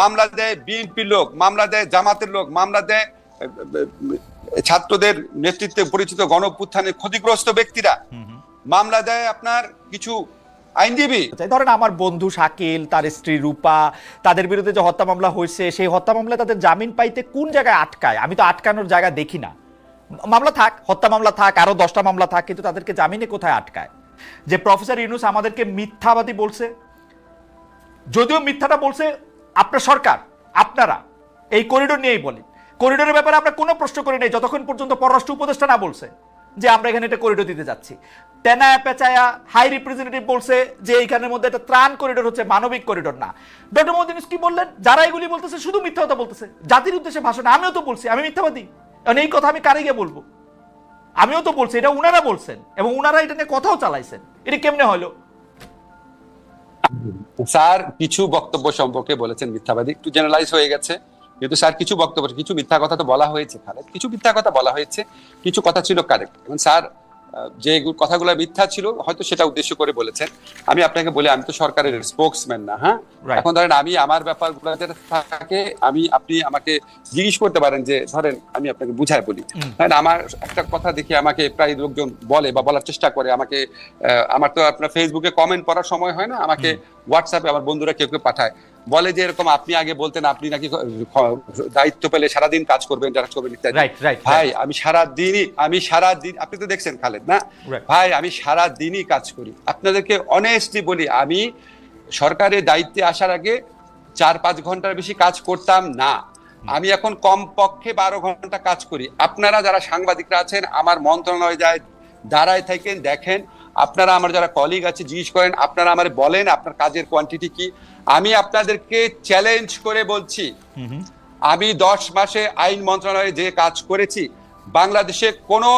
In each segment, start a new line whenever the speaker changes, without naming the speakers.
মামলা দেয় বিএনপির লোক মামলা দেয় জামাতের লোক মামলা দেয় ছাত্রদের নেতৃত্বে পরিচিত গণপুত্থানের ক্ষতিগ্রস্ত ব্যক্তিরা। মামলা দেয় আপনার কিছু আইনজীবী।
চাই। ধরেন আমার বন্ধু শাকিল তার স্ত্রী রূপা তাদের বিরুদ্ধে যে হত্যা মামলা হয়েছে সেই হত্যা মামলা তাদের জামিন পাইতে কোন জায়গায় আটকায়? আমি তো আটকানোর জায়গা দেখি না। মামলা থাক হত্যা মামলা থাক আরও দশটা মামলা থাক কিন্তু তাদেরকে জামিনে কোথায় আটকায়? যে প্রফেসর ইউনুস আমাদেরকে মিথ্যাবাদী বলছে। যদিও মিথ্যাটা বলছে আপনার সরকার, আপনারা, এই করিডোর নিয়েই বলেন করিডোরের ব্যাপারে আমরা কোনো প্রশ্ন করি নাই, যতক্ষণ পর্যন্ত পররাষ্ট্র উপদেষ্টা না বলছে যে আমরা এখানে একটা করিডোর দিতে যাচ্ছি। তেনায়া পেঁচায়া হাই রিপ্রেজেন্টেটিভ বলছে যে এইখানের মধ্যে একটা ত্রাণ করিডোর হচ্ছে, মানবিক করিডোর না। ডক্টর ইউনূস কি বললেন? যারা এগুলি বলতেছে শুধু মিথ্যা কথা বলতেছে। জাতির উদ্দেশ্যে ভাষণ, আমিও তো বলছি, আমি মিথ্যাবাদী। কারণ এই কথা আমি কারে গিয়ে বলব? আমিও তো বলছি, এটা উনারা বলছেন এবং উনারা এটা নিয়ে কথাও চালাইছেন। এটা কেমনে হলো?
স্যার কিছু বক্তব্য সম্পর্কে বলেছেন মিথ্যাবাদী। একটু জেনারেলাইজ হয়ে গেছে। কিন্তু স্যার কিছু বক্তব্য, কিছু মিথ্যা কথা তো বলা হয়েছে খালেদ কিছু মিথ্যা কথা বলা হয়েছে, কিছু কথা ছিল কারেক্ট এবং স্যার যে কথাগুলো মিথ্যা ছিল হয়তো সেটা উদ্দেশ্য করে বলেছেন। আমি আপনাকে বলি আমি তো সরকারের স্পোক্সম্যান না হ্যাঁ? এখন ধরেন আমি আমার ব্যাপারগুলো যেটা থাকে আমি আপনি আমাকে জিজ্ঞেস করতে পারেন যে ধরেন আমি আপনাকে বুঝায় বলি। হ্যাঁ আমার একটা কথা দেখে আমাকে প্রায় লোকজন বলে বা বলার চেষ্টা করে আমাকে আহ, আমার তো আপনার ফেসবুকে কমেন্ট পড়ার সময় হয় না আমাকে হোয়াটসঅ্যাপে আমার বন্ধুরা কেউ কেউ পাঠায়। বলে যে এরকম আপনি আগে বলতেন আপনি নাকি দায়িত্ব পেলে সারাদিন কাজ করবেন যারা করবেন ইত্যাদি। ভাই আমি সারা দিনই আমি সারা দিন আপনি তো দেখছেন খালেদ না? ভাই আমি সারা দিনই কাজ করি। আপনাদেরকে অনেস্টলি বলি আমি সরকারের দায়িত্বে আসার আগে চার পাঁচ ঘণ্টার বেশি কাজ করতাম না। আমি এখন কম পক্ষে বারো ঘণ্টা কাজ করি। আপনারা যারা সাংবাদিকরা আছেন আমার মন্ত্রণালয়ে যায় দাঁড়ায় থাকেন দেখেন আপনারা আমার যারা কলিগ আছে জিজ্ঞেস করেন আপনারা আমার বলেন আপনার কাজের কোয়ান্টিটি কি। আমি আপনাদেরকে চ্যালেঞ্জ করে বলছি। আমি দশ মাসে আইন মন্ত্রণালয়ে যে কাজ করেছি বাংলাদেশে কোনো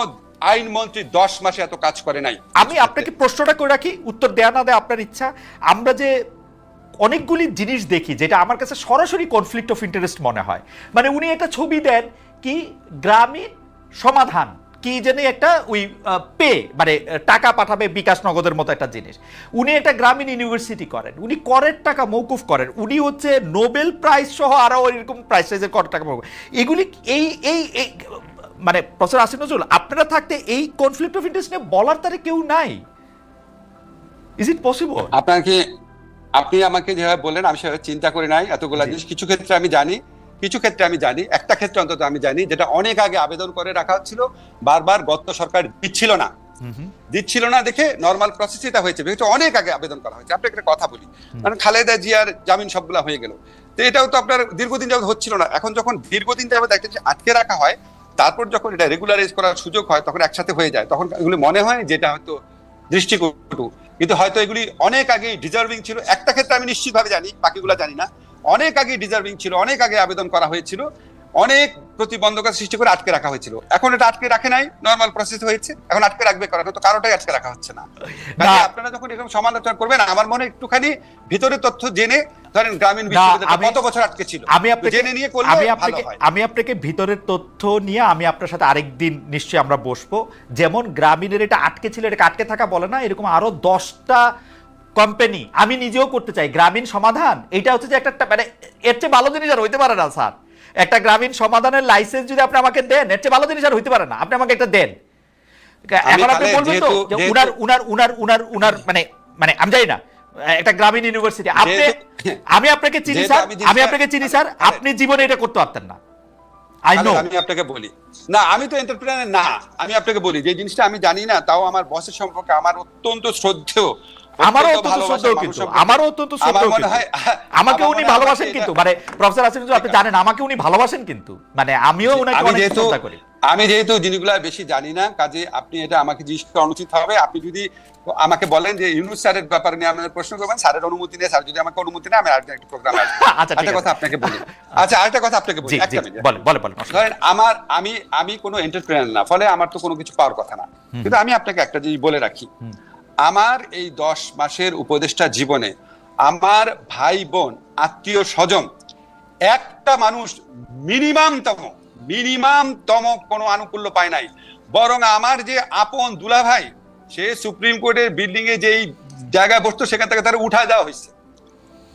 আইন মন্ত্রী দশ মাসে এত কাজ করে নাই।
আমি আপনাকে প্রশ্নটা করে রাখি উত্তর দেয়া না দেয় আপনার ইচ্ছা। আমরা যে অনেকগুলি জিনিস দেখি যেটা আমার কাছে সরাসরি কনফ্লিক্ট অফ ইন্টারেস্ট মনে হয়। মানে উনি একটা ছবি দেন কি গ্রামীণ সমাধান। কি জানি একটা ওই পে মানে টাকা পাঠাবে বিকাশ নগদের মতো একটা জিনিস। উনি একটা গ্রামীণ ইউনিভার্সিটি করেন। উনি করের টাকা মৌকুফ করেন। উনি হচ্ছে নোবেল প্রাইজ সহ আরও এরকম প্রাইজ টাইজের কর টাকা মৌকুফ এগুলি এই এই মানে প্রফেসর আসিফ নজরুল আপনারা থাকতে এই কনফ্লিক্ট অফ ইন্টারেস্ট নিয়ে বলার তারে কেউ নাই। ইজ ইট পসিবল
আপনাকে আপনি আমাকে যেভাবে বললেন আমি সেভাবে চিন্তা করি নাই। এতগুলা জিনিস। কিছু ক্ষেত্রে আমি জানি কিছু ক্ষেত্রে আমি জানি একটা ক্ষেত্রে অন্তত আমি জানি যেটা অনেক আগে আবেদন করে রাখা হচ্ছিল বারবার গত সরকার দিচ্ছিল না। দিচ্ছিল না দেখে নর্মাল প্রসেস এটা হয়েছে। এটা অনেক আগে আবেদন করা হয়েছে। আপনাকে একটা কথা বলি। কারণ খালেদা জিয়ার জামিন সবগুলা হয়ে গেল। তো এটাও তো আপনার দীর্ঘদিন যাবত হচ্ছিল না। এখন যখন দীর্ঘদিন যাবত একটা জিনিস আটকে রাখা হয় তারপর যখন এটা রেগুলারাইজ করার সুযোগ হয় তখন একসাথে হয়ে যায়। তখন এগুলি মনে হয় যেটা হয়তো দৃষ্টিকটু। কিন্তু হয়তো এগুলি অনেক আগে ডিজার্ভিং ছিল। একটা ক্ষেত্রে আমি নিশ্চিতভাবে জানি বাকিগুলো জানি না। অনেক আগে ডিজার্ভিং ছিল অনেক আগে আবেদন করা হয়েছিল অনেক প্রতিবন্ধকতা সৃষ্টি করে আটকে রাখা হয়েছিল। এখন এটা আটকে রাখে নাই নর্মাল প্রসেস হয়েছে এখন আটকে রাখবে করা? তো কারোটাই আটকে রাখা হচ্ছে না। আপনারা যখন এরকম সমালোচনা করবেন আমার মনে একটুখানি ভিতরে তথ্য জেনে ধরেন গ্রামীণ বিশ্ববিদ্যালয়
আমি-
কত বছর আটকে ছিল?
আমি আপনাকে
জেনে নিয়ে করলে
আমি আপনাকে আমি আপনাকে ভিতরের তথ্য নিয়ে আমি আপনার সাথে আরেকদিন নিশ্চয়ই আমরা বসবো। যেমন গ্রামীণের এটা আটকে ছিল এটা আটকে থাকা বলে না এরকম আরও দশটা কোম্পানি আমি নিজেও করতে চাই গ্রামীণ সমাধান এটা হচ্ছে যে একটা মানে এর চেয়ে ভালো জিনিস আর হইতে পারে না স্যার। একটা গ্রামীণ সমাধানের লাইসেন্স যদি আপনি আমাকে দেন এর চেয়ে ভালো জিনিস আর হইতে পারে না আপনি আমাকে একটা দেন। এখন আপনি বলবেন তো যে উনার উনার উনার উনার উনার মানে মানে আমি জানি না একটা গ্রামীণ ইউনিভার্সিটি আপনি আমি আপনাকে চিনি স্যার
আমি
আপনাকে চিনি স্যার আপনি জীবনে এটা করতে পারতেন না। আই নো
আমি আপনাকে বলি। না আমি তো এন্টারপ্রেনার না আমি আপনাকে বলি যে জিনিসটা আমি জানি না তাও আমার বসের সম্পর্কে আমার অত্যন্ত শ্রদ্ধেয়
আমারও
অত্যন্ত
শ্রদ্ধেয় কিন্তু আমারও অত্যন্ত শ্রদ্ধেয় কিন্তু। আমাকে উনি ভালোবাসেন কিন্তু মানে প্রফেসর আসিফ আপনি জানেন আমাকে উনি ভালোবাসেন কিন্তু। মানে আমিও উনাকে অনেক শ্রদ্ধা করি।
আমি যেহেতু জিনিসগুলো বেশি জানি না কাজে আপনি এটা আমাকে জিজ্ঞেস করা অনুচিত হবে। আপনি যদি আমাকে বলেন যে ইউনুস স্যারের ব্যাপারে নিয়ে আমাদের প্রশ্ন করবেন স্যারের অনুমতি নেই স্যার যদি আমাকে অনুমতি নেই আমি আরেকটা একটা প্রোগ্রাম
আচ্ছা,
একটা কথা আপনাকে বলি। আচ্ছা আরেকটা কথা আপনাকে বলি একটা মিনিট। ধরেন আমার আমি আমি কোনো এন্টারপ্রেনার না ফলে আমার তো কোনো কিছু পাওয়ার কথা না। কিন্তু আমি আপনাকে একটা জিনিস বলে রাখি। আমার এই দশ মাসের উপদেষ্টা জীবনে আমার ভাই বোন, আত্মীয় স্বজন, একটা মানুষ মিনিমামতম মিনিমামতম কোনো আনুকূল্য পায় নাই। বরং আমার যে আপন দুলা ভাই সে সুপ্রিম কোর্টের বিল্ডিং এ যেই জায়গায় বসতো, সেখান থেকে তারা উঠা দেওয়া হয়েছে।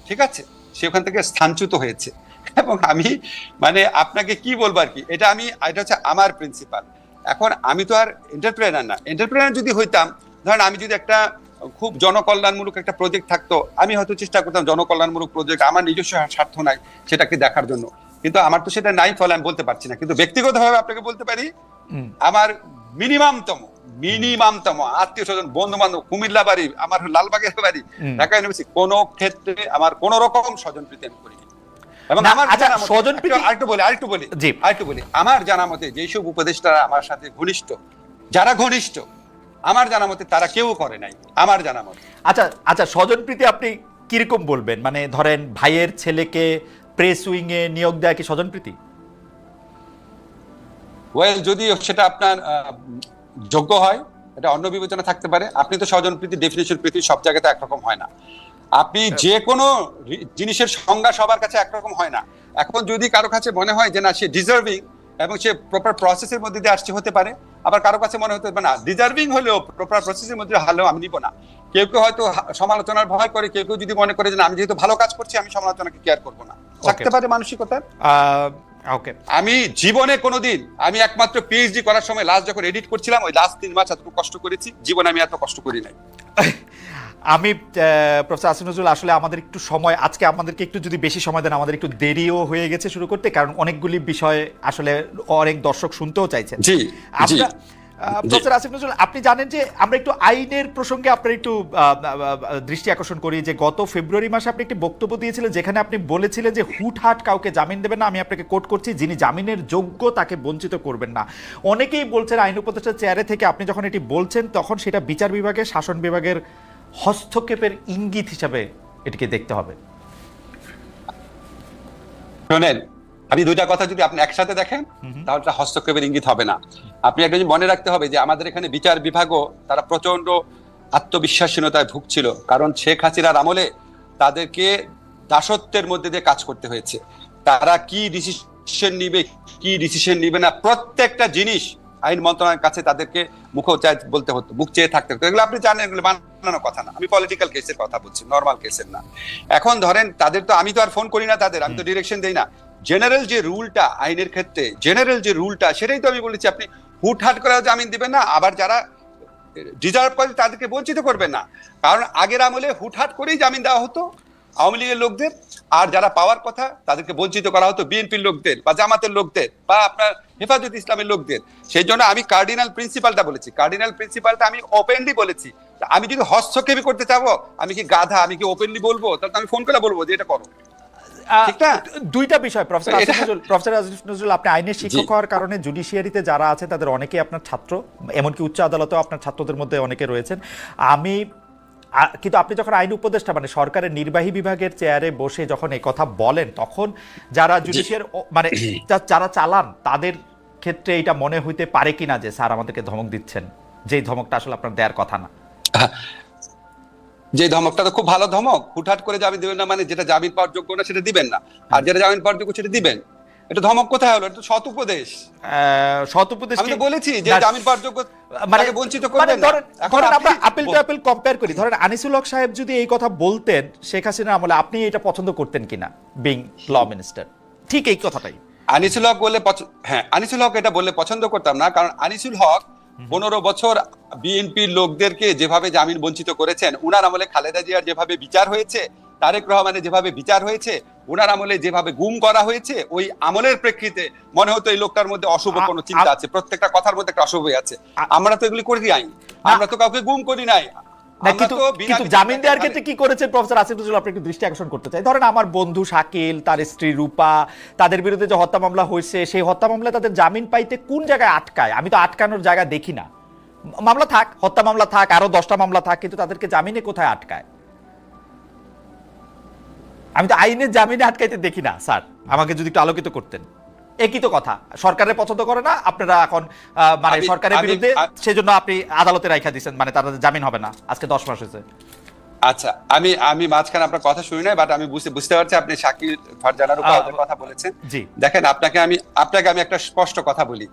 ঠিক আছে? সে ওখান থেকে স্থানচ্যুত হয়েছে। এবং আমি মানে আপনাকে কি বলব আর কি? এটা আমি, এটা হচ্ছে আমার প্রিন্সিপাল এখন আমি তো আর এন্টারপ্রেনার না। এন্টারপ্রেনার যদি হইতাম ধরেন আমি যদি একটা খুব জনকল্যাণমূলক একটা প্রজেক্ট থাকতো আমি হয়তো চেষ্টা করতাম জনকল্যাণমূলক প্রজেক্ট আমার নিজস্ব স্বার্থ নাই সেটাকে দেখার জন্য। কিন্তু আমার তো সেটা নাই ফলে আমি বলতে পারছি না। কিন্তু ব্যক্তিগতভাবে আপনাকে বলতে পারি আমার মিনিমামতম মিনিমামতম আত্মীয় স্বজন বন্ধু বান্ধব কুমিল্লা বাড়ি আমার লালবাগের বাড়ি। ঢাকা ইউনিভার্সিটি কোনো ক্ষেত্রে আমার কোন রকম স্বজন প্রীতি আমি করিনি। এবং আমার
আচ্ছা,
জানা মতে-
স্বজনপ্রীতি-
একটু- আরেকটু বলি আরেকটু বলি আরেকটু বলি। আমার জানা মতে যেসব উপদেষ্টারা আমার সাথে ঘনিষ্ঠ যারা ঘনিষ্ঠ আমার জানা মতে তারা কেউ করে নাই আমার জানা মতে
আচ্ছা আচ্ছা স্বজনপ্রীতি আপনি কীরকম বলবেন? মানে ধরেন ভাইয়ের ছেলেকে প্রেস উইং এ নিয়োগ দেয়া কি স্বজনপ্রীতি?
ওয়েল যদি সেটা আপনার যোগ্য হয় এটা অন্য বিবেচনা থাকতে পারে। আপনি তো স্বজন প্রীতি ডেফিনেশন প্রীতি সব জায়গাতে একরকম হয় না। আপনি যে কোনো জিনিসের সংজ্ঞা সবার কাছে একরকম হয় না। এখন যদি কারও কাছে মনে হয় যে না সে ডিজার্ভিং এবং সে প্রপার প্রসেসের মধ্যে দিয়ে আসছে হতে পারে। আবার কারও কাছে মনে হতে পারে না ডিজার্ভিং হলেও প্রপার প্রসেসের মধ্যে হলেও আমি নিব না। কেউ কেউ হয়তো সমালোচনার ভয় করে কেউ কেউ যদি মনে করে যে আমি যেহেতু ভালো কাজ করছি আমি সমালোচনাকে কেয়ার করব না। থাকতে পারে মানসিকতা।
ওকে
আমি জীবনে কোনোদিন আমি একমাত্র পিএইচডি করার সময় লাস্ট যখন এডিট করছিলাম ওই লাস্ট তিন মাস এতটুকু কষ্ট করেছি। জীবনে আমি এত কষ্ট করি নাই।
আমি প্রফেসর নজরুল আসলে আমাদের একটু সময় আজকে আমাদেরকে একটু যদি বেশি সময় দেন আমাদের একটু দেরিও হয়ে গেছে শুরু করতে কারণ অনেকগুলি বিষয় আসলে অনেক দর্শক শুনতেও চাইছেন। আমরা প্রফেসর আসিফ নজরুল আপনি জানেন যে আমরা একটু আইনের প্রসঙ্গে আপনার একটু দৃষ্টি আকর্ষণ করি যে গত ফেব্রুয়ারি মাসে আপনি একটি বক্তব্য দিয়েছিলেন যেখানে আপনি বলেছিলেন যে হুটহাট কাউকে জামিন দেবেন না আমি আপনাকে কোট করছি যিনি জামিনের যোগ্য তাকে বঞ্চিত করবেন না। অনেকেই বলছেন আইন উপদেষ্টার চেয়ারে থেকে আপনি যখন এটি বলছেন তখন সেটা বিচার বিভাগের শাসন বিভাগের হস্তক্ষেপের ইঙ্গিত হিসাবে এটিকে দেখতে হবে।
শোনেন আমি দুইটা কথা যদি আপনি একসাথে দেখেন তাহলে হস্তক্ষেপের ইঙ্গিত হবে না। আপনি একটা মনে রাখতে হবে যে আমাদের এখানে বিচার বিভাগও তারা প্রচণ্ড আত্মবিশ্বাসহীনতায় ভুগছিল। কারণ শেখ হাসিনার আমলে তাদেরকে দাসত্বের মধ্যে দিয়ে কাজ করতে হয়েছে। তারা কি ডিসিশন নিবে কি ডিসিশন নিবে না প্রত্যেকটা জিনিস আইন মন্ত্রণালয়ের কাছে তাদেরকে মুখ চায় বলতে হতো মুখ চেয়ে থাকতে হতো। এগুলো আপনি জানেন এগুলো বানানো কথা না। আমি পলিটিক্যাল কেসের কথা বলছি নর্মাল কেসের না। এখন ধরেন তাদের তো আমি তো আর ফোন করি না তাদের আমি তো ডিরেকশন দেই না। জেনারেল যে রুলটা আইনের ক্ষেত্রে জেনারেল যে রুলটা সেটাই তো আমি বলেছি আপনি হুটহাট করে জামিন দিবেন না আবার যারা ডিজার্ভ করে তাদেরকে বঞ্চিত করবেন না। কারণ আগের আমলে হুটহাট করেই জামিন দেওয়া হতো আওয়ামী লীগের লোকদের আর যারা পাওয়ার কথা তাদেরকে বঞ্চিত করা হতো বিএনপির লোকদের বা জামাতের লোকদের বা আপনার হেফাজত ইসলামের লোকদের। সেই জন্য আমি কার্ডিনাল প্রিন্সিপালটা বলেছি। কার্ডিনাল প্রিন্সিপালটা আমি ওপেনলি বলেছি। আমি যদি হস্তক্ষেপই করতে চাবো আমি কি গাধা আমি কি ওপেনলি বলব? তাহলে আমি ফোন করে বলব যে এটা করো।
দুইটা বিষয় প্রফেসর প্রফেসর আসিফ নজরুল আপনি আইনের শিক্ষক হওয়ার কারণে জুডিশিয়ারিতে যারা আছে তাদের অনেকেই আপনার ছাত্র এমনকি উচ্চ আদালতেও আপনার ছাত্রদের মধ্যে অনেকে রয়েছেন। আমি কিন্তু আপনি যখন আইন উপদেষ্টা মানে সরকারের নির্বাহী বিভাগের চেয়ারে বসে যখন এই কথা বলেন তখন যারা জুডিশিয়ার মানে যারা চালান তাদের ক্ষেত্রে এটা মনে হইতে পারে কিনা যে স্যার আমাদেরকে ধমক দিচ্ছেন। যেই ধমকটা আসলে আপনার দেওয়ার কথা না।
যে ধমকটা তো খুব ভালো ধমক হুটহাট করে জামিন দিবেন না মানে যেটা জামিন পাওয়ার যোগ্য না সেটা দিবেন না। আর যেটা জামিন পাওয়ার যোগ্য সেটা দিবেন। এটা ধমক কোথায় হলো? এটা সৎ উপদেশ।
সৎ উপদেশ
আমি তো বলেছি যে জামিন পাওয়ার যোগ্য
মানে
বঞ্চিত
মানে
করবেন এখন
আমরা
আপনি-
টু আপিল কম্পেয়ার করি। ধরেন আনিসুল হক সাহেব যদি এই কথা বলতেন শেখ হাসিনা আমলে আপনি এটা পছন্দ করতেন কিনা বিং ল মিনিস্টার ঠিক এই কথাটাই।
আনিসুল হক পছ- হ্যাঁ আনিসুল হক এটা বললে পছন্দ করতাম না কারণ আনিসুল হক পনেরো বছর বিএনপির লোকদেরকে যেভাবে জামিন বঞ্চিত করেছেন উনার আমলে খালেদা জিয়ার যেভাবে বিচার হয়েছে তারেক রহমানের যেভাবে বিচার হয়েছে ওনার আমলে যেভাবে গুম করা হয়েছে ওই আমলের প্রেক্ষিতে মনে হতো এই লোকটার মধ্যে অশুভ কোনো চিন্তা আছে প্রত্যেকটা কথার মধ্যে একটা অশুভ আছে। আমরা তো এগুলি করি নাই আমরা তো কাউকে গুম করি নাই।
কিন্তু জামিন দেওয়ার ক্ষেত্রে কি করেছেন প্রফেসর আসিফ নজরুল? আপনি একটু দৃষ্টি আকর্ষণ করতে চাই। ধরেন আমার বন্ধু শাকিল তার স্ত্রী রূপা তাদের বিরুদ্ধে যে হত্যা মামলা হয়েছে সেই হত্যা মামলায় তাদের জামিন পাইতে কোন জায়গায় আটকায়? আমি তো আটকানোর জায়গা দেখি না। মামলা থাক হত্যা মামলা থাক আরও দশটা মামলা থাক কিন্তু তাদেরকে জামিনে কোথায় আটকায়? আমি তো আইনের জামিনে আটকাইতে দেখি না স্যার। আমাকে যদি একটু আলোকিত করতেন। একই তো কথা। সরকারের পছন্দ করে না আপনারা এখন মানে সরকারের বিরুদ্ধে সেজন্য আপনি আদালতে রাখা দিচ্ছেন মানে তাদের জামিন হবে না। আজকে দশ মাস হয়েছে।
আচ্ছা আমি আমি মাঝখানে আপনার কথা শুনি নাই বাট আমি বুঝতে বুঝতে পারছি আপনি শাকিল ফারজানার উপর কথা বলেছেন।
জি।
দেখেন আপনাকে আমি আপনাকে আমি একটা স্পষ্ট কথা বলি।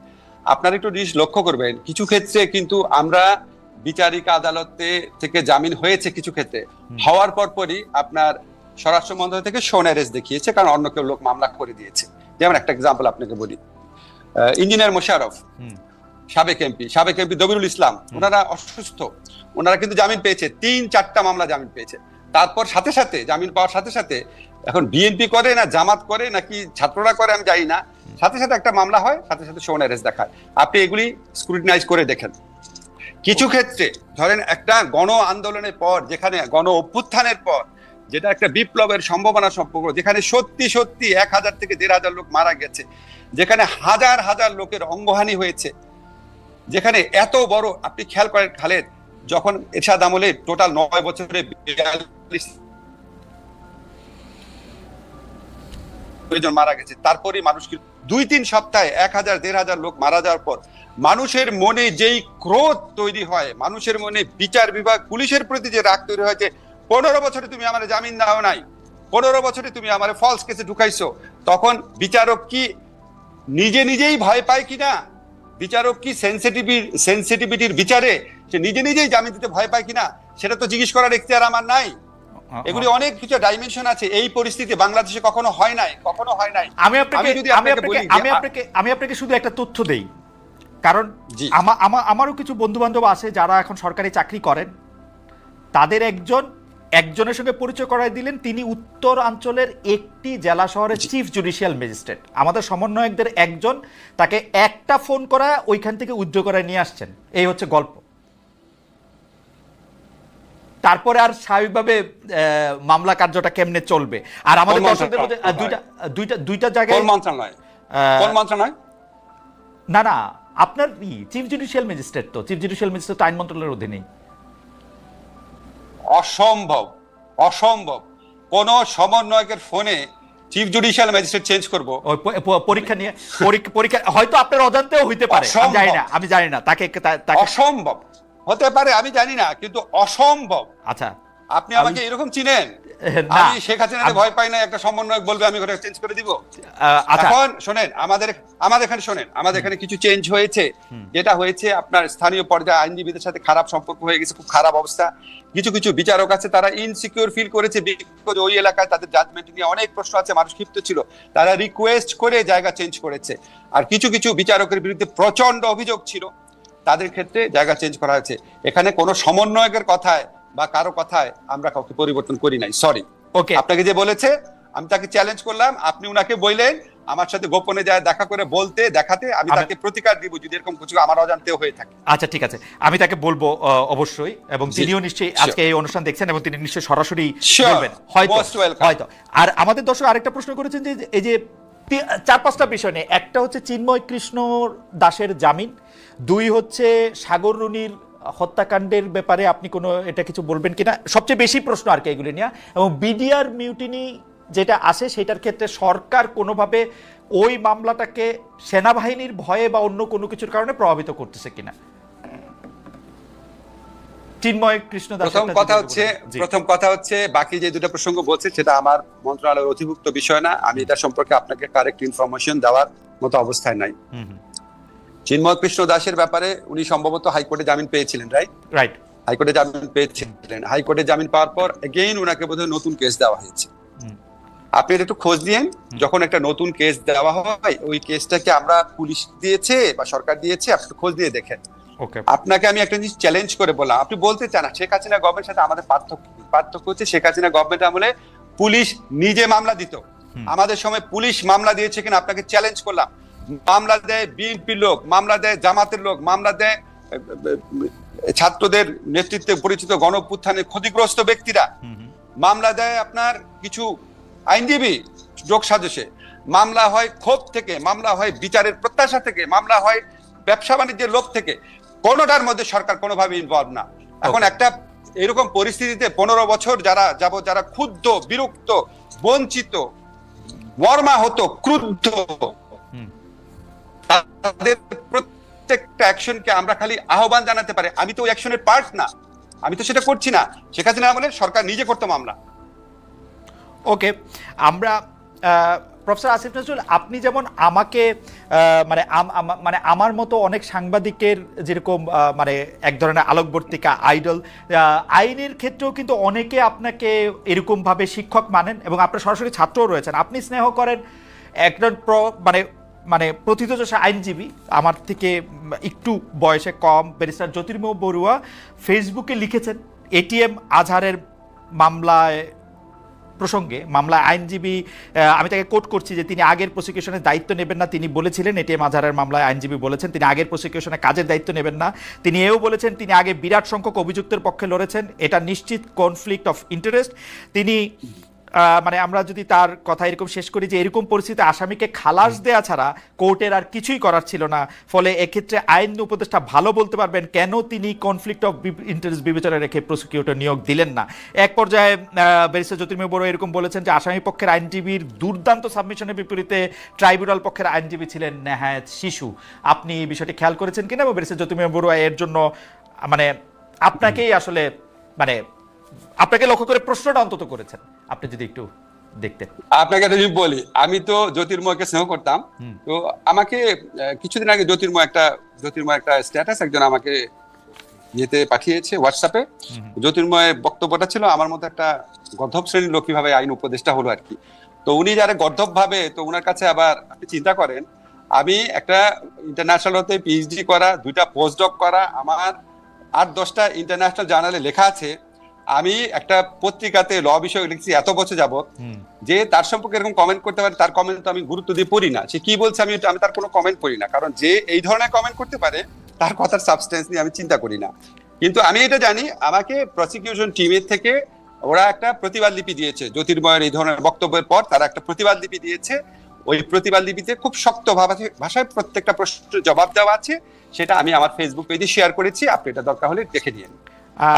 আপনার একটু জিনিস লক্ষ্য করবেন কিছু ক্ষেত্রে কিন্তু আমরা বিচারিক আদালতে থেকে জামিন হয়েছে কিছু ক্ষেত্রে। হওয়ার পর পরই আপনার স্বরাষ্ট্র মন্ত্রণালয় থেকে অ্যারেস্ট দেখিয়েছে কারণ অন্য কেউ লোক মামলা করে দিয়েছে। যেমন একটা এক্সাম্পল আপনাকে বলি। ইঞ্জিনিয়ার মোশারফ সাবেক এমপি সাবেক এমপি দবিরুল ইসলাম ওনারা অসুস্থ। ওনারা কিন্তু জামিন পেয়েছে তিন চারটা মামলা জামিন পেয়েছে। তারপর সাথে সাথে জামিন পাওয়ার সাথে সাথে এখন বিএনপি করে না জামাত করে নাকি ছাত্ররা করে আমি জানি না। সাথে সাথে একটা মামলা হয় সাথে সাথে শোন অ্যারেস্ট দেখায়। আপনি এগুলি স্ক্রুটিনাইজ করে দেখেন। কিছু ক্ষেত্রে ধরেন একটা গণ আন্দোলনের পর যেখানে গণ অভ্যুত্থানের পর যেটা একটা বিপ্লবের সম্ভাবনা সম্পর্ক, যেখানে সত্যি সত্যি এক হাজার থেকে দেড় হাজার লোক মারা গেছে, যেখানে হাজার হাজার লোকের অঙ্গহানি হয়েছে, যেখানে এত বড়, আপনি খেয়াল করেন খালেদ, যখন এরশাদ আমলে টোটাল নয় বছরে মারা গেছে তারপরে মানুষ দুই তিন সপ্তাহে এক হাজার, দেড় হাজার লোক মারা যাওয়ার পর মানুষের মনে যেই ক্রোধ তৈরি হয়, মানুষের মনে বিচার বিভাগ, পুলিশের প্রতি যে রাগ তৈরি হয়েছে পনেরো বছরে তুমি আমার জামিন দাও নাই পনেরো বছরে তুমি আমার ফলস কেসে ঢুকাইছো তখন বিচারক কি নিজে নিজেই ভয় পায় কিনা? বিচারক কি সেন্সিটিভি সেন্সিটিভিটির বিচারে সে নিজে নিজেই জামিন দিতে ভয় পায় কিনা? সেটা তো জিজ্ঞেস করার এখতিয়ার আমার নাই। এগুলি অনেক কিছু ডাইমেনশন আছে এই পরিস্থিতি বাংলাদেশে কখনো হয় নাই কখনো হয় নাই।
আমি আপনাকে আমি
আপনাকে
আমি আপনাকে আমি আপনাকে শুধু একটা তথ্য দেই। কারণ আমারও কিছু বন্ধু বান্ধব আছে যারা এখন সরকারি চাকরি করেন। তাদের একজন একজনের সঙ্গে পরিচয় করাই দিলেন তিনি উত্তরাঞ্চলের একটি জেলা শহরের চিফ জুডিশিয়াল ম্যাজিস্ট্রেট। আমাদের সমন্বয়কদের একজন তাকে একটা ফোন করা ওইখান থেকে উদ্যোগ করায় নিয়ে আসছেন। এই হচ্ছে গল্প। তারপরে আর স্বাভাবিকভাবে মামলা কার্যটা কেমনে চলবে? আর আমাদের দর্শকদের মধ্যে দুইটা দুইটা দুইটা জায়গায়
মন্ত্রণালয়? মন্ত্রণালয়?
না না আপনার চিফ জুডিশিয়াল ম্যাজিস্ট্রেট তো। চিফ জুডিশিয়াল ম্যাজিস্ট্রেট আইন মন্ত্রণালয়ের অধীনেই।
অসম্ভব অসম্ভব। কোন সমন্বয়কের ফোনে চিফ জুডিশিয়াল ম্যাজিস্ট্রেট চেঞ্জ করব।
পরীক্ষা নিয়ে পরীক্ষা পরীক্ষা হয়তো আপনার অজান্তেও হইতে পারে। আমি জানি না আমি জানি না তাকে
অসম্ভব। হতে পারে আমি জানি না কিন্তু অসম্ভব।
আচ্ছা।
আপনি আমাকে এরকম চিনেন? আমি শেখ হাসিনাকে ভয় পাই না একটা সমন্বয়ক বলবে আমি ওটা চেঞ্জ করে দিব।
আচ্ছা।
এখন শোনেন আমাদের আমাদের এখানে শোনেন আমাদের এখানে কিছু চেঞ্জ হয়েছে। যেটা হয়েছে আপনার স্থানীয় পর্যায়ে আইনজীবীদের সাথে খারাপ সম্পর্ক হয়ে গেছে খুব খারাপ অবস্থা। কিছু কিছু বিচারক আছে তারা ইনসিকিউর ফিল করেছে বিকজ ওই এলাকায় তাদের জাজমেন্ট নিয়ে অনেক প্রশ্ন আছে মানুষ ক্ষিপ্ত ছিল। তারা রিকোয়েস্ট করে জায়গা চেঞ্জ করেছে। আর কিছু কিছু বিচারকের বিরুদ্ধে প্রচণ্ড অভিযোগ ছিল। তাদের ক্ষেত্রে জায়গা চেঞ্জ করা হয়েছে। এখানে কোনো সমন্বয়কের কথায় বা কারও কথায় আমরা কাউকে পরিবর্তন করি নাই। সরি
ওকে
আপনাকে যে বলেছে আমি তাকে চ্যালেঞ্জ করলাম আপনি উনাকে বললেন আমার সাথে গোপনে যায় দেখা করে বলতে দেখাতে আমি তাকে প্রতিকার দিব যদি এরকম কিছু আমার অজান্তেও হয়ে থাকে।
আচ্ছা ঠিক আছে। আমি তাকে বলব অবশ্যই এবং তিনিও নিশ্চয়ই আজকে এই অনুষ্ঠান দেখছেন এবং তিনি নিশ্চয়ই সরাসরি বলবেন। হয়তো হয়তো। আর আমাদের দর্শক আরেকটা প্রশ্ন করেছেন যে এই যে চার পাঁচটা বিষয় নিয়ে একটা হচ্ছে চিন্ময় কৃষ্ণ দাসের জামিন দুই হচ্ছে সাগর রুনির হত্যাকাণ্ডের ব্যাপারে আপনি কোনো এটা কিছু বলবেন কিনা? সবচেয়ে বেশি প্রশ্ন আর কি এগুলি নিয়ে এবং বিডিআর মিউটিনি যেটা আসে সেটার ক্ষেত্রে সরকার কোনোভাবে ওই মামলাটাকে সেনাবাহিনীর ভয়ে বা অন্য কোনো কিছুর কারণে প্রভাবিত করতেছে কিনা? চিন্ময় কৃষ্ণ
প্রথম কথা হচ্ছে প্রথম কথা হচ্ছে বাকি যে দুটো প্রসঙ্গ বলছে সেটা আমার মন্ত্রণালয়ের অধিভুক্ত বিষয় না। আমি এটা সম্পর্কে আপনাকে কারেক্ট ইনফরমেশন দেওয়ার মতো অবস্থায় নাই। চিন্ময় কৃষ্ণ দাসের ব্যাপারে উনি সম্ভবত হাইকোর্টে জামিন পেয়েছিলেন রাইট
রাইট
হাইকোর্টে জামিন পেয়েছিলেন। হাইকোর্টে জামিন পাওয়ার পর এগেইন ওনাকে বোধহয় নতুন কেস দেওয়া হয়েছে। আপনি একটু খোঁজ দিয়েন যখন একটা নতুন কেস দেওয়া হয় ওই কেসটাকে আমরা পুলিশ দিয়েছে বা সরকার দিয়েছে আপনি খোঁজ দিয়ে দেখেন। আপনাকে আমি একটা জিনিস চ্যালেঞ্জ করে বললাম। আপনি বলতে চান শেখ হাসিনা গভর্নমেন্টের সাথে আমাদের পার্থক্য পার্থক্য হচ্ছে শেখ হাসিনা গভর্নমেন্ট আমলে পুলিশ নিজে মামলা দিত। আমাদের সময় পুলিশ মামলা দিয়েছে কিনা আপনাকে চ্যালেঞ্জ করলাম। মামলা দেয় বিএনপি লোক মামলা দেয় জামাতের লোক মামলা দেয় ছাত্রদের নেতৃত্বে পরিচিত গণপুত্থানের ক্ষতিগ্রস্ত ব্যক্তিরা। মামলা দেয় আপনার কিছু আইনজীবী যোগ সাজসে মামলা হয় ক্ষোভ থেকে মামলা হয় বিচারের প্রত্যাশা থেকে মামলা হয় ব্যবসা বাণিজ্যের লোক থেকে কোনোটার মধ্যে সরকার কোনোভাবে ইনভলভ না। এখন একটা এরকম পরিস্থিতিতে পনেরো বছর যারা যাব যারা ক্ষুব্ধ বিরক্ত বঞ্চিত মর্মাহত ক্রুদ্ধ তাদের প্রত্যেকটা অ্যাকশনকে আমরা খালি আহ্বান জানাতে পারি। আমি তো ওই অ্যাকশনের পার্ট না। আমি তো সেটা করছি না। শেখ হাসিনা আমলে সরকার নিজে করতো মামলা।
ওকে আমরা প্রফেসর আসিফ নজরুল আপনি যেমন আমাকে মানে মানে আমার মতো অনেক সাংবাদিকের যেরকম মানে এক ধরনের আলোকবর্তিকা আইডল আইনের ক্ষেত্রেও কিন্তু অনেকে আপনাকে এরকমভাবে শিক্ষক মানেন এবং আপনার সরাসরি ছাত্রও রয়েছেন। আপনি স্নেহ করেন একজন প্র- মানে মানে প্রথিতযশা আইনজীবী, আমার থেকে একটু বয়সে কম, ব্যারিস্টার জ্যোতির্ময় বড়ুয়া ফেসবুকে লিখেছেন এটিএম আজহারের মামলায় প্রসঙ্গে মামলা আইনজীবী আমি তাকে কোট করছি যে তিনি আগের প্রসিকিউশনের দায়িত্ব নেবেন না, তিনি বলেছিলেন এটিএম আজহারের মামলায় আইনজীবী বলেছেন, তিনি আগের প্রসিকিউশনে কাজের দায়িত্ব নেবেন না, তিনি এও বলেছেন, তিনি আগে বিরাট সংখ্যক অভিযুক্তের পক্ষে লড়েছেন, এটা নিশ্চিত কনফ্লিক্ট অফ ইন্টারেস্ট তিনি মানে আমরা যদি তার কথা এরকম শেষ করি যে এরকম পরিস্থিতি আসামিকে খালাস দেয়া ছাড়া কোর্টের আর কিছুই করার ছিল না। ফলে এক্ষেত্রে আইন উপদেষ্টা ভালো বলতে পারবেন কেন তিনি কনফ্লিক্ট অফ ইন্টারেস্ট বিবেচনা রেখে প্রসিকিউটর নিয়োগ দিলেন না। এক পর্যায়ে ব্যারিস্টার জ্যোতির্ময় বড় এরকম বলেছেন যে আসামি পক্ষের আইনজীবীর দুর্দান্ত সাবমিশনের বিপরীতে ট্রাইব্যুনাল পক্ষের আইনজীবী ছিলেন নেহায়েত শিশু। আপনি এই বিষয়টি খেয়াল করেছেন কিনা? এবং ব্যারিস্টার জ্যোতির্ময় বড়ুয়া এর জন্য মানে আপনাকেই আসলে মানে আপনাকে লক্ষ্য করে প্রশ্নটা অন্তত করেছেন। আপনি যদি একটু দেখতেন।
আপনাকে জিনিস বলি আমি তো জ্যোতির্ময়কে স্নেহ করতাম। তো আমাকে কিছুদিন আগে জ্যোতির্ময় একটা জ্যোতির্ময় একটা স্ট্যাটাস একজন আমাকে ইয়েতে পাঠিয়েছে হোয়াটসঅ্যাপে জ্যোতির্ময় বক্তব্যটা ছিল আমার মতো একটা গর্ধব শ্রেণির লোক কীভাবে আইন উপদেষ্টা হলো আর কি। তো উনি যারা গর্ধব ভাবে তো ওনার কাছে আবার আপনি চিন্তা করেন আমি একটা ইন্টারন্যাশনাল হতে পিএইচডি করা দুইটা পোস্ট ডক করা আমার আট দশটা ইন্টারন্যাশনাল জার্নালে লেখা আছে। আমি একটা পত্রিকাতে ল বিষয়ে লিখছি এত বছর যাবত যে তার সম্পর্কে এরকম কমেন্ট করতে পারে তার কমেন্ট তো আমি গুরুত্ব দিয়ে পড়ি না। সে কি বলছে আমি আমি তার কোনো কমেন্ট পড়ি না। কারণ যে এই ধরনের কমেন্ট করতে পারে তার কথার সাবস্টেন্স নিয়ে আমি চিন্তা করি না। কিন্তু আমি এটা জানি আমাকে প্রসিকিউশন টিমের থেকে ওরা একটা প্রতিবাদ লিপি দিয়েছে। জ্যোতির্ময়ের এই ধরনের বক্তব্যের পর তারা একটা প্রতিবাদ লিপি দিয়েছে। ওই প্রতিবাদ লিপিতে খুব শক্ত ভাষায় প্রত্যেকটা প্রশ্নের জবাব দেওয়া আছে। সেটা আমি আমার ফেসবুক পেজে শেয়ার করেছি। আপনি এটা দরকার হলে দেখে নিন।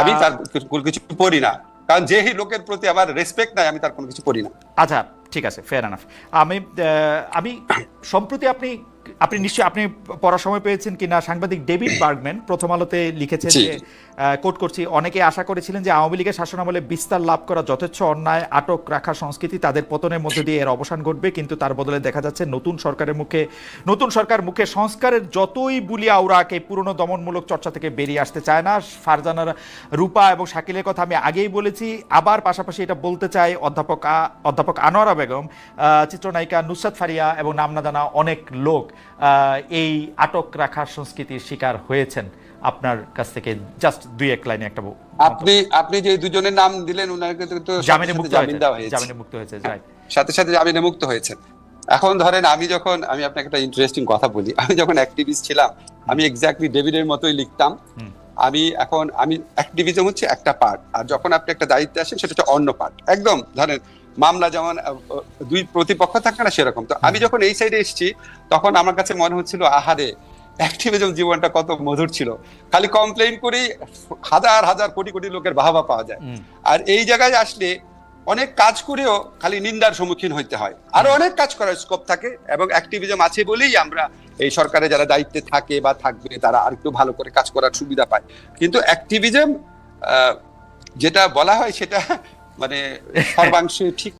আমি তার কোনো কিছু পড়ি না। কারণ যেই লোকের প্রতি আমার রেসপেক্ট নাই আমি তার কোনো কিছু পড়ি না।
আচ্ছা ঠিক আছে ফেয়ার এনাফ আমি আমি সম্প্রতি আপনি আপনি নিশ্চয়ই আপনি পড়ার সময় পেয়েছেন কিনা? সাংবাদিক ডেভিড বার্গম্যান প্রথম আলোতে লিখেছেন যে কোট করছি। অনেকে আশা করেছিলেন যে আওয়ামী লীগের শাসনামলে বিস্তার লাভ করা যথেচ্ছ অন্যায়, আটক রাখার সংস্কৃতি তাদের পতনের মধ্যে দিয়ে এর অবসান ঘটবে, কিন্তু তার বদলে দেখা যাচ্ছে নতুন সরকারের মুখে, নতুন সরকার মুখে সংস্কারের যতই বুলিয়া উড়াক এই পুরনো দমনমূলক চর্চা থেকে বেরিয়ে আসতে চায় না। ফারজানার রূপা এবং শাকিলের কথা আমি আগেই বলেছি। আবার পাশাপাশি এটা বলতে চাই অধ্যাপক অধ্যাপক আনোয়ারা বেগম চিত্রনায়িকা নুসরাত ফারিয়া এবং নাম না জানা অনেক লোক এই আটক রাখার সংস্কৃতির শিকার হয়েছেন। আপনার কাছ থেকে জাস্ট দুই এক লাইনে একটা
আপনি আপনি যে দুজনের নাম দিলেন ওনাকে তো- তো
জামিনে মুক্ত হয়েছে। জামিনে মুক্ত হয়েছে রাইট
সাথে সাথে জামিনে মুক্ত হয়েছেন। এখন ধরেন আমি যখন আমি আপনাকে একটা ইন্টারেস্টিং কথা বলি আমি যখন অ্যাক্টিভিস্ট ছিলাম আমি এক্স্যাক্টলি ডেভিডের মতোই লিখতাম। আমি এখন আমি অ্যাক্টিভিজম হচ্ছে একটা পার্ট আর যখন আপনি একটা দায়িত্বে আসেন সেটা হচ্ছে অন্য পার্ট একদম ধরেন মামলা যেমন দুই প্রতিপক্ষ থাকে না সেরকম। তো আমি যখন এই সাইডে এসেছি তখন আমার কাছে মনে হচ্ছিল আহারে অ্যাক্টিভিজম জীবনটা কত মধুর ছিল। খালি কমপ্লেইন করেই হাজার হাজার কোটি কোটি লোকের বাহাবা পাওয়া যায়। আর এই জায়গায় আসলে অনেক কাজ করেও খালি নিন্দার সম্মুখীন হইতে হয়। আরও অনেক কাজ করার স্কোপ থাকে এবং অ্যাক্টিভিজম আছে বলেই আমরা এই সরকারে যারা দায়িত্বে থাকে বা থাকবে তারা আরেকটু ভালো করে কাজ করার সুবিধা পায়। কিন্তু অ্যাক্টিভিজম যেটা বলা হয় সেটা মানে সর্বাংশে ঠিক